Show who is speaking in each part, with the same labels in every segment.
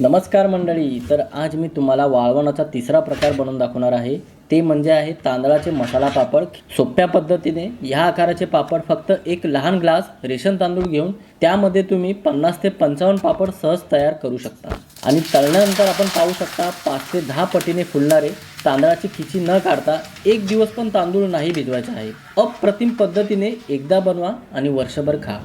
Speaker 1: नमस्कार मंडळी तर आज मी तुम्हाला वाळवणाचा तिसरा प्रकार बनवून दाखवणार आहे. ते म्हणजे आहे तांदळाचे मसाला पापड. सोप्या पद्धतीने ह्या आकाराचे पापड फक्त एक लहान ग्लास रेशन तांदूळ घेऊन त्यामध्ये तुम्ही पन्नास ते पंचावन्न पापड सहज तयार करू शकता. आणि तळल्यानंतर आपण पाहू शकता पाच ते दहा पटीने फुलणारे तांदळाची खिची न काढता एक दिवस पण तांदूळ नाही भिजवायचा आहे. अप्रतिम पद्धतीने एकदा बनवा आणि वर्षभर खा.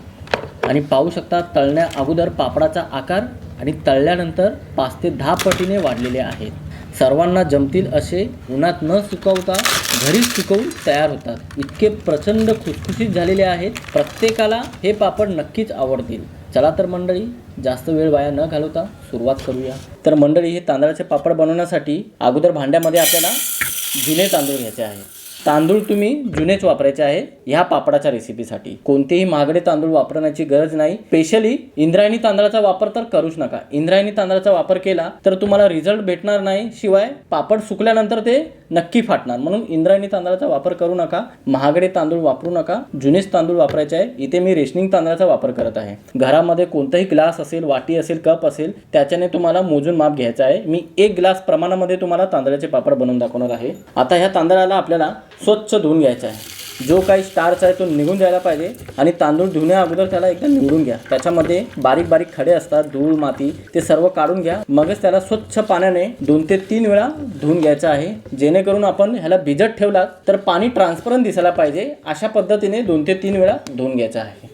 Speaker 1: आणि पाहू शकता तळण्या अगोदर पापडाचा आकार आणि तळल्यानंतर पाच ते दहा पटीने वाढलेले आहेत. सर्वांना जमतील असे उन्हात न सुकवता घरीच सुकवून तयार होतात. इतके प्रचंड खुसखुशीत झालेले आहेत. प्रत्येकाला हे पापड नक्कीच आवडतील. चला तर मंडळी जास्त वेळ वाया न घालवता सुरुवात करूया. तर मंडळी हे तांदळाचे पापड बनवण्यासाठी अगोदर भांड्यामध्ये आपल्याला जुने तांदूळ घ्यायचे आहे तांदूळ तुम्ही जुनेच वापरायचे आहे ह्या पापडाच्या रेसिपीसाठी कोणतेही महागडे तांदूळ वापरण्याची गरज नाही. स्पेशली इंद्रायणी तांदळाचा वापर तर करूच नका. इंद्रायणी तांदळाचा वापर केला तर तुम्हाला रिझल्ट भेटणार नाही. शिवाय पापड सुकल्यानंतर ते नक्की फाटणार. म्हणून इंद्रायणी तांदळाचा वापर करू नका. महागडे तांदूळ वापरू नका. जुनेच तांदूळ वापरायचे आहे. इथे मी रेशनिंग तांदळाचा वापर करत आहे. घरामध्ये कोणताही ग्लास असेल वाटी असेल कप असेल त्याच्याने तुम्हाला मोजून माप घ्यायचा आहे. मी एक ग्लास प्रमाणामध्ये तुम्हाला तांदळाचे पापड बनवून दाखवणार आहे. आता ह्या तांदळाला आपल्याला स्वच्छ धुवून घ्यायचा आहे. जो काही स्टार्च आहे तो निघून जायला पाहिजे आणि तांदूळ धुण्या अगोदर त्याला एकदा निवडून घ्या. त्याच्यामध्ये बारीक बारीक खडे असतात धूळ माती ते सर्व काढून घ्या. मगच त्याला स्वच्छ पाण्याने दोन ते तीन वेळा धुवून घ्यायचं आहे. जेणेकरून आपण ह्याला भिजत ठेवला तर पाणी ट्रान्सपरंट दिसायला पाहिजे. अशा पद्धतीने दोन ते तीन वेळा धुवून घ्यायचं आहे.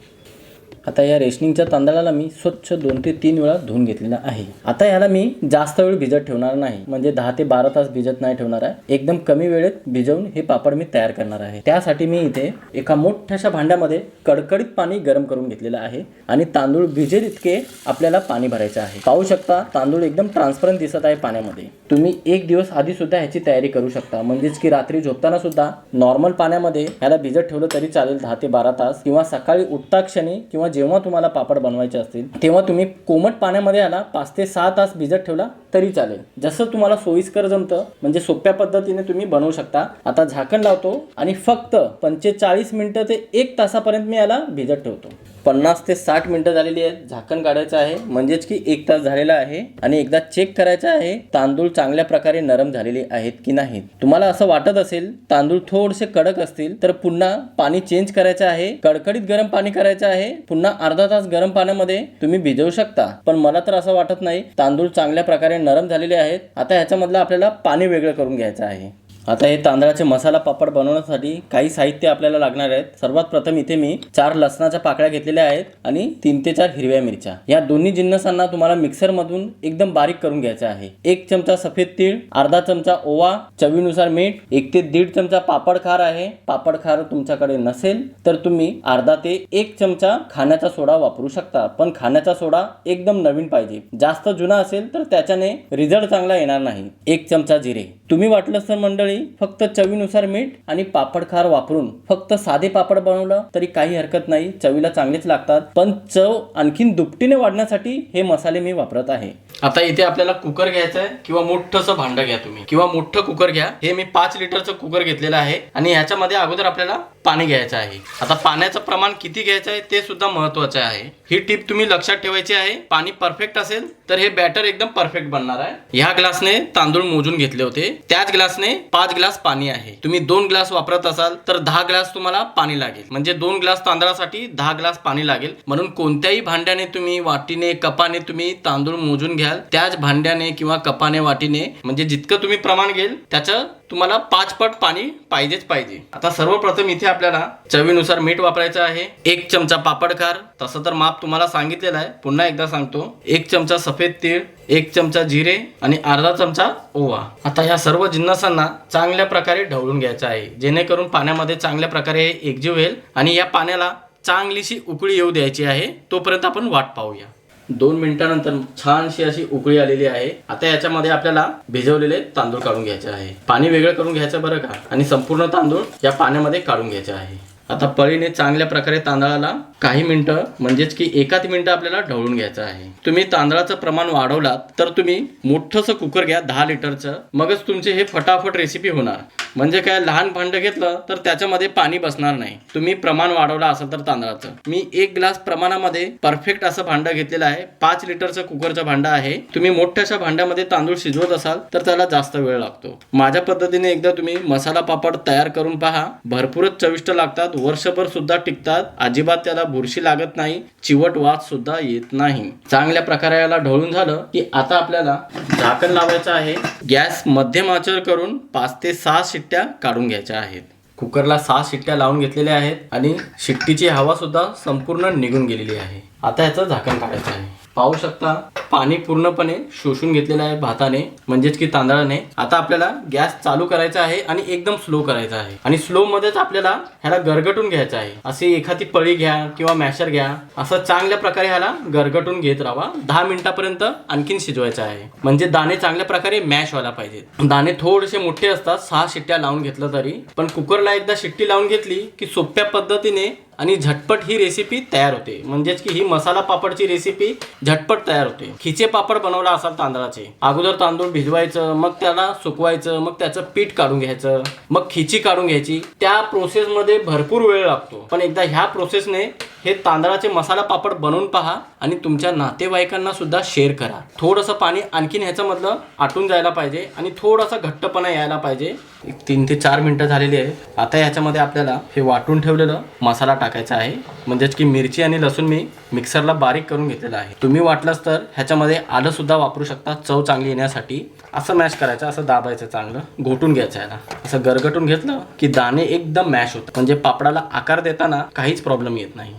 Speaker 1: आता या रेशनिंगच्या तांदळाला मी स्वच्छ दोन ते तीन वेळा धुवून घेतलेला आहे. आता याला मी जास्त वेळ भिजत ठेवणार नाही. म्हणजे दहा ते बारा तास भिजत नाही ठेवणार आहे. एकदम कमी वेळेत भिजवून हे पापड मी तयार करणार आहे. त्यासाठी मी इथे एका मोठ्याशा भांड्यामध्ये कडकडीत पाणी गरम करून घेतलेलं आहे आणि तांदूळ भिजेल इतके आपल्याला पाणी भरायचं आहे. पाहू शकता तांदूळ एकदम ट्रान्सपरंट दिसत आहे पाण्यामध्ये. तुम्ही एक दिवस आधी सुद्धा ह्याची तयारी करू शकता. म्हणजेच की रात्री झोपताना सुद्धा नॉर्मल पाण्यामध्ये ह्याला भिजत ठेवलं तरी चालेल दहा ते बारा तास किंवा सकाळी उठता क्षणी किंवा जेव्हा तुम्हाला पापड बनवायचे असतील तेव्हा तुम्ही कोमट पाण्यामध्ये आला पाच ते सहा तास भिजत ठेवला तरी चालेल. जसं तुम्हाला सोयीस्कर जमतं म्हणजे सोप्या पद्धतीने तुम्ही बनवू शकता. आता झाकण लावतो आणि फक्त पंचेचाळीस मिनटं ते एक तासापर्यंत मी याला भिजत ठेवतो. पन्नास ते साठ मिनटं झालेली आहेत. झाकण काढायचं आहे. म्हणजेच की एक तास झालेला आहे आणि एकदा चेक करायचं आहे तांदूळ चांगल्या प्रकारे नरम झालेले आहेत की नाहीत. तुम्हाला असं वाटत असेल तांदूळ थोडेसे कडक असतील तर पुन्हा पाणी चेंज करायचं आहे. कडकडीत गरम पाणी करायचं आहे. पुन्हा अर्धा तास गरम पाण्यामध्ये तुम्ही भिजवू शकता. पण मला तर असं वाटत नाही तांदूळ चांगल्या प्रकारे नरम झालेले आहेत. आता ह्याच्यामधलं आपल्याला पाणी वेगळं करून घ्यायचं आहे. आता हे तांदळाचे मसाला पापड बनवण्यासाठी काही साहित्य आपल्याला लागणार आहेत. सर्वात प्रथम इथे मी चार लसणाच्या पाकळ्या घेतलेल्या आहेत आणि तीन ते चार हिरव्या मिरच्या. या दोन्ही जिन्नसांना तुम्हाला मिक्सरमधून एकदम बारीक करून घ्यायचं आहे. एक चमचा सफेद तीळ अर्धा चमचा ओवा चवीनुसार मीठ एक ते दीड चमचा पापड खार आहे. पापड खार तुमच्याकडे नसेल तर तुम्ही अर्धा ते एक चमचा खाण्याचा सोडा वापरू शकता. पण खाण्याचा सोडा एकदम नवीन पाहिजे. जास्त जुना असेल तर त्याच्याने रिझल्ट चांगला येणार नाही. एक चमचा जिरे. तुम्ही वाटलं तर मंडळी फक्त चवीनुसार मीठ आणि पापड खार वापरून फक्त साधे पापड बनवलं तरी काही हरकत नाही. चवीला चांगलेच लागतात. पण चव आणखीन दुपटीने वाढण्यासाठी हे मसाले मी वापरत आहे. आता इथे आपल्याला कुकर घ्यायचं आहे किंवा मोठंसं भांडं घ्या तुम्ही. किंवा मोठं कुकर घ्या. हे मी पाच लिटरचं कुकर घेतलेलं आहे आणि ह्याच्यामध्ये अगोदर आपल्याला पाणी घ्यायचं आहे. आता पाण्याचं प्रमाण किती घ्यायचं आहे ते सुद्धा महत्वाचं आहे. ही टीप तुम्ही लक्षात ठेवायची आहे. पाणी परफेक्ट असेल तर हे बॅटर एकदम परफेक्ट बनणार आहे. ह्या ग्लासने तांदूळ मोजून घेतले होते. त्याच ग्लासने पाच ग्लास पाणी आहे. तुम्ही दोन ग्लास वापरत असाल तर दहा ग्लास तुम्हाला पाणी लागेल. म्हणजे दोन ग्लास तांदळासाठी दहा ग्लास पाणी लागेल. म्हणून कोणत्याही भांड्याने तुम्ही वाटीने कपाने तुम्ही तांदूळ मोजून घ्या. घ्याल. त्याच भांड्याने किंवा कपाने वाटीने म्हणजे जितकं तुम्ही प्रमाण घेईल त्याचं तुम्हाला पाच पट पाणी पाहिजेच पाहिजे. आता सर्वप्रथम इथे आपल्याला चवीनुसार मीठ वापरायचं आहे. एक चमचा पापड खार. तसं तर माप तुम्हाला सांगितलेलं आहे. पुन्हा एकदा सांगतो. एक चमचा सफेद तीळ एक चमचा जिरे आणि अर्धा चमचा ओवा. आता या सर्व जिन्नसांना चांगल्या प्रकारे ढवळून घ्यायचं आहे. जेणेकरून पाण्यामध्ये चांगल्या प्रकारे एकजीव होईल आणि या पाण्याला चांगलीशी उकळी येऊ द्यायची आहे. तोपर्यंत आपण वाट पाहूया. दोन मिनिटानंतर छानशी अशी उकळी आलेली आहे. आता याच्यामध्ये आपल्याला भिजवलेले तांदूळ काढून घ्यायचे आहे. पाणी वेगळं करून घ्यायचं बरं का? आणि संपूर्ण तांदूळ या पाण्यामध्ये काढून घ्यायचे आहे. आता पळीने चांगल्या प्रकारे तांदळाला काही मिनिटं म्हणजेच की एकाच मिनिटं आपल्याला ढवळून घ्यायचं आहे. तुम्ही तांदळाचं प्रमाण वाढवलात तर तुम्ही मोठंसं कुकर घ्या दहा लिटरचं. मगच तुमचे हे फटाफट रेसिपी होणार. म्हणजे काय लहान भांडं घेतलं तर त्याच्यामध्ये पाणी बसणार नाही. तुम्ही प्रमाण वाढवलं असेल तर तांदळाचं. मी एक ग्लास प्रमाणामध्ये परफेक्ट असं भांडं घेतलेलं आहे. पाच लिटरचं कुकरचं भांडं आहे. तुम्ही मोठ्याशा भांड्यामध्ये तांदूळ शिजवत असाल तर त्याला जास्त वेळ लागतो. माझ्या पद्धतीने एकदा तुम्ही मसाला पापड तयार करून पहा. भरपूरच चविष्ट लागतात वर्षभर सुद्धा टिकतात. अजिबात त्याला बुरशी लागत नाही. चिवट वास सुद्धा येत नाही. चांगल्या प्रकारे याला ढवळून झालं की आता आपल्याला झाकण लावायचं आहे. गॅस मध्यम आचर करून पाच ते सहा शिट्ट्या काढून घ्यायच्या आहेत. कुकरला सहा शिट्ट्या लावून घेतलेल्या आहेत आणि शिट्टीची हवा सुद्धा संपूर्ण निघून गेलेली आहे. आता याचं झाकण काढायचं आहे. पाहू शकता. पाणी पूर्णपणे शोषून घेतलेलं आहे भाताने म्हणजेच की तांदळाने. आता आपल्याला गॅस चालू करायचा आहे आणि एकदम स्लो करायचा आहे. आणि स्लो मध्येच आपल्याला ह्याला गरगटून घ्यायचं आहे. अशी एखादी पळी घ्या किंवा मॅशर घ्या. असं चांगल्या प्रकारे ह्याला गरगटून घेत राहा. दहा मिनिटापर्यंत आणखीन शिजवायचं आहे. म्हणजे दाणे चांगल्या प्रकारे मॅश व्हायला पाहिजेत. दाणे थोडेसे मोठे असतात सहा शिट्ट्या लावून घेतलं तरी. पण कुकरला एकदा शिट्टी लावून घेतली की सोप्या पद्धतीने आणि झटपट ही रेसिपी तयार होते. म्हणजेच की ही मसाला पापडची रेसिपी झटपट तयार होते. खिचे पापड बनवला असाल तांदळाचे. अगोदर तांदूळ भिजवायचं मग त्याला सुकवायचं मग त्याचं पीठ काढून घ्यायचं मग खिची काढून घ्यायची. त्या प्रोसेसमध्ये भरपूर वेळ लागतो. पण एकदा ह्या प्रोसेसने हे तांदळाचे मसाला पापड बनवून पहा आणि तुमच्या नातेवाईकांना सुद्धा शेअर करा. थोडंसं पाणी आणखीन ह्याच्यामधलं आटून जायला पाहिजे आणि थोडासा घट्टपणा यायला पाहिजे. एक तीन ते चार मिनटं झालेली आहे. आता ह्याच्यामध्ये आपल्याला हे वाटून ठेवलेलं मसाला टाकायचा आहे. म्हणजेच की मिरची आणि लसूण मी मिक्सरला बारीक करून घेतलेलं आहे. तुम्ही वाटलंच तर ह्याच्यामध्ये आलं सुद्धा वापरू शकता. चव चांगली येण्यासाठी असं मॅश करायचं असं दाबायचं चांगलं. घोटून घ्यायचं याला. असं गरगटून घेतलं की दाणे एकदम मॅश होतं म्हणजे पापडाला आकार देताना काहीच प्रॉब्लेम येत नाही.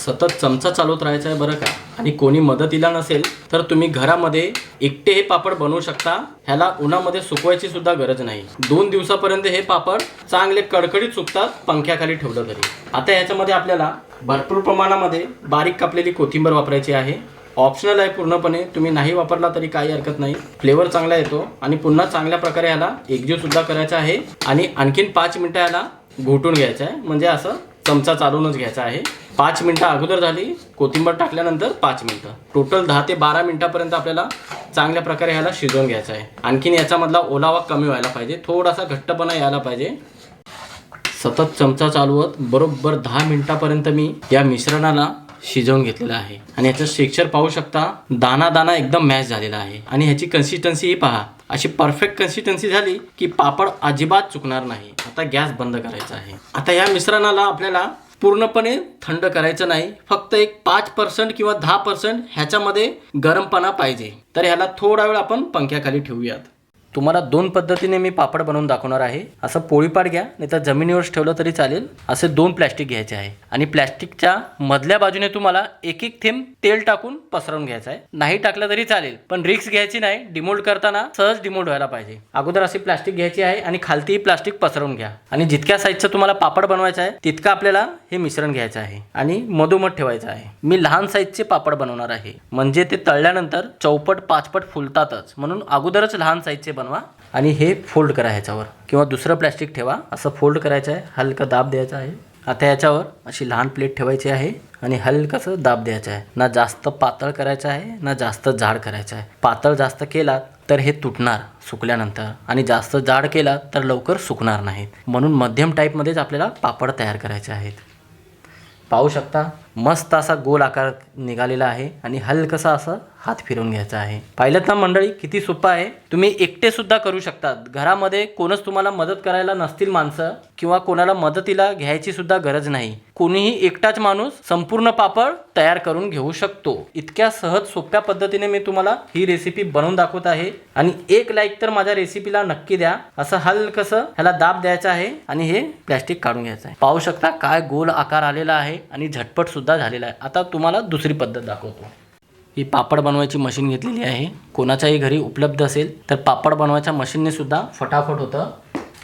Speaker 1: सतत चमचा चालवत राहायचा आहे बरं का? आणि कोणी मदतीला नसेल तर तुम्ही घरामध्ये एकटे हे पापड बनवू शकता. ह्याला उन्हामध्ये सुकवायची सुद्धा गरज नाही. दोन दिवसापर्यंत हे पापड चांगले कडकडीत सुकतात पंख्याखाली ठेवलं तरी. आता ह्याच्यामध्ये आपल्याला भरपूर प्रमाणामध्ये बारीक कापलेली कोथिंबर वापरायची आहे. ऑप्शनल आहे पूर्णपणे. तुम्ही नाही वापरला तरी काही हरकत नाही. फ्लेवर चांगला येतो. आणि पुन्हा चांगल्या प्रकारे ह्याला एकजीव सुद्धा करायचा आहे. आणि आणखीन पाच मिनटं ह्याला घोटून घ्यायचं आहे. म्हणजे असं चमचा चालवूनच घ्यायचा आहे. पाच मिनटं अगोदर झाली कोथिंबीर टाकल्यानंतर पाच मिनटं. टोटल दहा ते बारा मिनटापर्यंत आपल्याला चांगल्या प्रकारे ह्याला शिजवून घ्यायचं आहे. आणखीन याच्यामधला ओलावा कमी व्हायला पाहिजे थोडासा घट्टपणा यायला पाहिजे. सतत चमचा चालवत बरोबर दहा मिनटापर्यंत मी या मिश्रणाला शिजवून घेतलेलं आहे. आणि ह्याचं स्ट्रेक्चर पाहू शकता दाना दाना एकदम मॅच झालेला आहे. आणि ह्याची कन्सिस्टन्सी ही पहा. अशी परफेक्ट कन्सिस्टन्सी झाली की पापड अजिबात चुकणार नाही. आता गॅस बंद करायचा आहे. आता या मिश्रणाला आपल्याला पूर्णपणे थंड करायचं नाही. फक्त एक पाच पर्सेंट किंवा दहा पर्सेंट ह्याच्यामध्ये गरमपणा पाहिजे. तर ह्याला थोडा वेळ आपण पंख्याखाली ठेवूयात. तुम्हाला दोन पद्धतीने मी पापड बनवून दाखवणार आहे. असं पोळीपाड घ्या नाही तर जमिनीवरच ठेवलं तरी चालेल. असे दोन प्लॅस्टिक घ्यायचे आहे. आणि प्लॅस्टिकच्या मधल्या बाजूने तुम्हाला एक एक थेंब तेल टाकून पसरवून घ्यायचं आहे. नाही टाकलं तरी चालेल पण रिक्स घ्यायची नाही. डिमोल्ड करताना सहज डिमोल्ड व्हायला पाहिजे. अगोदर अशी प्लॅस्टिक घ्यायची आहे आणि खालतीही प्लास्टिक पसरवून घ्या. आणि जितक्या साईजचं तुम्हाला पापड बनवायचं आहे तितकं आपल्याला हे मिश्रण घ्यायचं आहे. आणि मधोमध ठेवायचं आहे. मी लहान साईजचे पापड बनवणार आहे. म्हणजे ते तळल्यानंतर चौपट पाचपट फुलतातच. म्हणून अगोदरच लहान साईजचे बनवा आणि हे फोल्ड करा ह्याच्यावर. किंवा दुसरं प्लॅस्टिक ठेवा. असं फोल्ड करायचं आहे. हलका दाब द्यायचा आहे. आता याच्यावर अशी लहान प्लेट ठेवायची आहे आणि हलकंसं दाब द्यायचं आहे. ना जास्त पातळ करायचं आहे ना जास्त जाड करायचं आहे. पातळ जास्त केलात तर हे तुटणार सुकल्यानंतर. आणि जास्त जाड केला तर लवकर सुकणार नाहीत. म्हणून मध्यम टाईपमध्येच आपल्याला पापड तयार करायचे आहेत. पाहू शकता? मस्त असा गोल आकार निघालेला आहे आणि हलकसा असं हात फिरवून घ्यायचा आहे. पाहिलं ना मंडळी किती सोपं आहे. तुम्ही एकटे सुद्धा करू शकतात. घरामध्ये कोणच तुम्हाला मदत करायला नसतील माणसं किंवा कोणाला मदतीला घ्यायची सुद्धा गरज नाही. कोणीही एकटाच माणूस संपूर्ण पापड तयार करून घेऊ शकतो. इतक्या सहज सोप्या पद्धतीने मी तुम्हाला ही रेसिपी बनवून दाखवत आहे. आणि एक लाईक तर माझ्या रेसिपीला नक्की द्या. असं हलकसं ह्याला दाब द्यायचा आहे आणि हे प्लॅस्टिक काढून घ्यायचं आहे. पाहू शकता काय गोल आकार आलेला आहे आणि झटपट सुद्धा झालेला आहे. आता तुम्हाला दुसरी पद्धत दाखवतो. ही पापड बनवायची मशीन घेतलेली आहे. कोणाच्याही घरी उपलब्ध असेल तर पापड बनवायच्या मशीनने सुद्धा फटाफट होतं.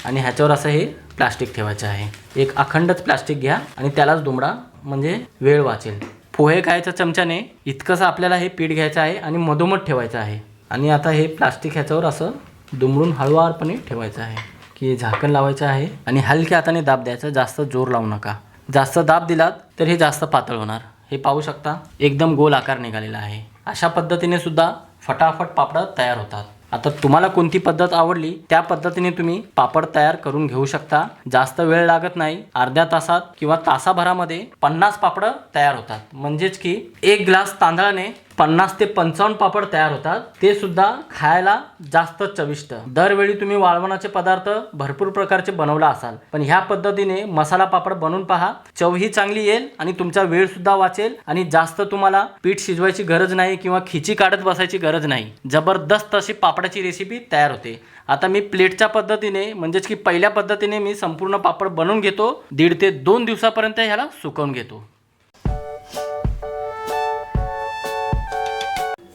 Speaker 1: आणि ह्याच्यावर असं हे प्लास्टिक ठेवायचं आहे. एक अखंडच प्लास्टिक घ्या आणि त्यालाच दुमडा म्हणजे वेळ वाचेल. पोहे खायच्या चमच्याने इतकंसं आपल्याला हे पीठ घ्यायचं आहे आणि मधोमध ठेवायचं आहे. आणि आता हे प्लास्टिक ह्याच्यावर असं दुमडून हळुवारपणे ठेवायचं आहे. की झाकण लावायचं आहे आणि हलक्या हाताने दाब द्यायचा जास्त जोर लावू नका. जास्त दाब दिलात तर हे जास्त पातळ होणार. हे पाहू शकता एकदम गोल आकार निघालेला आहे. अशा पद्धतीने सुद्धा फटाफट पापड तयार होतात. आता तुम्हाला कोणती पद्धत आवडली त्या पद्धतीने तुम्ही पापड तयार करून घेऊ शकता. जास्त वेळ लागत नाही अर्ध्या तासात किंवा तासाभरामध्ये पन्नास पापड तयार होतात. म्हणजेच की एक ग्लास तांदळाने पन्नास ते पंचावन्न पापड तयार होतात. ते सुद्धा खायला जास्त चविष्ट. दरवेळी तुम्ही वाळवणाचे पदार्थ भरपूर प्रकारचे बनवला असाल. पण ह्या पद्धतीने मसाला पापड बनवून पहा. चवही चांगली येईल आणि तुमचा वेळ सुद्धा वाचेल आणि जास्त तुम्हाला पीठ शिजवायची गरज नाही किंवा खिची काढत बसायची गरज नाही. जबरदस्त अशी पापडाची रेसिपी तयार होते. आता मी प्लेटच्या पद्धतीने म्हणजेच की पहिल्या पद्धतीने मी संपूर्ण पापड बनवून घेतो. दीड ते दोन दिवसापर्यंत ह्याला सुकवून घेतो.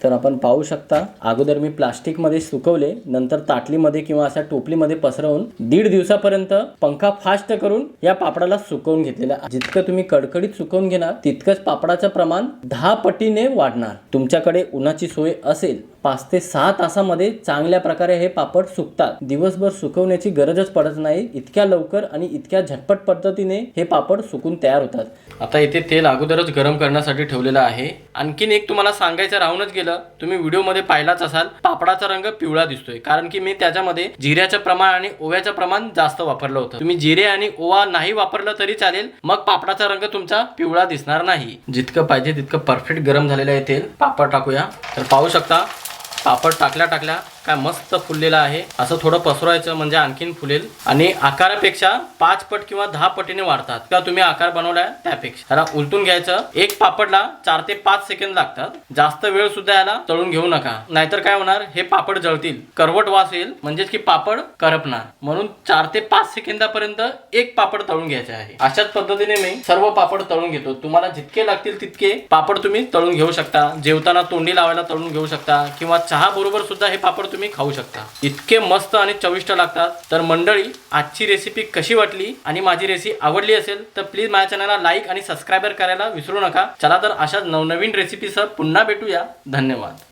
Speaker 1: तर आपण पाहू शकता अगोदर मी प्लास्टिकमध्ये सुकवले नंतर ताटलीमध्ये किंवा अशा टोपलीमध्ये पसरवून दीड दिवसापर्यंत पंखा फास्ट करून या पापडाला सुकवून घेतलेला. जितकं तुम्ही कडकडीत सुकवून घेणार तितकंच पापडाचं प्रमाण दहा पटीने वाढणार. तुमच्याकडे उन्हाची सोय असेल पाच ते सहा तासामध्ये चांगल्या प्रकारे हे पापड सुकतात. दिवसभर सुकवण्याची गरजच पडत नाही. इतक्या लवकर आणि इतक्या झटपट पद्धतीने हे पापड सुकून तयार होतात. आता इथे तेल अगोदरच गरम करण्यासाठी ठेवलेलं आहे. आणखीन एक तुम्हाला सांगायचं राहूनच गेलं. तुम्ही व्हिडिओमध्ये पाहिलाच असाल पापडाचा रंग पिवळा दिसतोय. कारण की मी त्याच्यामध्ये जिऱ्याचं प्रमाण आणि ओव्याचं प्रमाण जास्त वापरलं होतं. तुम्ही जिरे आणि ओवा नाही वापरलं तरी चालेल. मग पापडाचा रंग तुमचा पिवळा दिसणार नाही. जितकं पाहिजे तितकं परफेक्ट गरम झालेलं आहे तेल. पापड टाकूया. तर पाहू शकता पापड टाकल्या टाकल्या काय मस्त फुललेला आहे. असं थोडं पसरवायचं म्हणजे आणखीन फुलेल. आणि आकारापेक्षा पाच पट किंवा दहा पटीने वाढतात. किंवा तुम्ही आकार बनवलाय त्यापेक्षा. त्याला उलटून घ्यायचं. एक पापडला चार ते पाच सेकंद लागतात. जास्त वेळ सुद्धा याला तळून घेऊ नका. नाहीतर काय होणार? हे पापड जळतील. करवट वास येईल. म्हणजेच की पापड करपणार. म्हणून चार ते पाच सेकंदापर्यंत एक पापड तळून घ्यायचे आहे. अशाच पद्धतीने मी सर्व पापड तळून घेतो. तुम्हाला जितके लागतील तितके पापड तुम्ही तळून घेऊ शकता. जेवताना तोंडी लावायला तळून घेऊ शकता. किंवा चहा बरोबर सुद्धा हे पापड तुम्ही खाऊ शकता. इतके मस्त आणि चविष्ट लागतात. तर मंडळी आजची रेसिपी कशी वाटली आणि माझी रेसिपी आवडली असेल तर प्लीज माझ्या चॅनलला लाईक आणि सबस्क्राईबर करायला विसरू नका. चला तर अशाच नवनवीन रेसिपीसह पुन्हा भेटूया. धन्यवाद.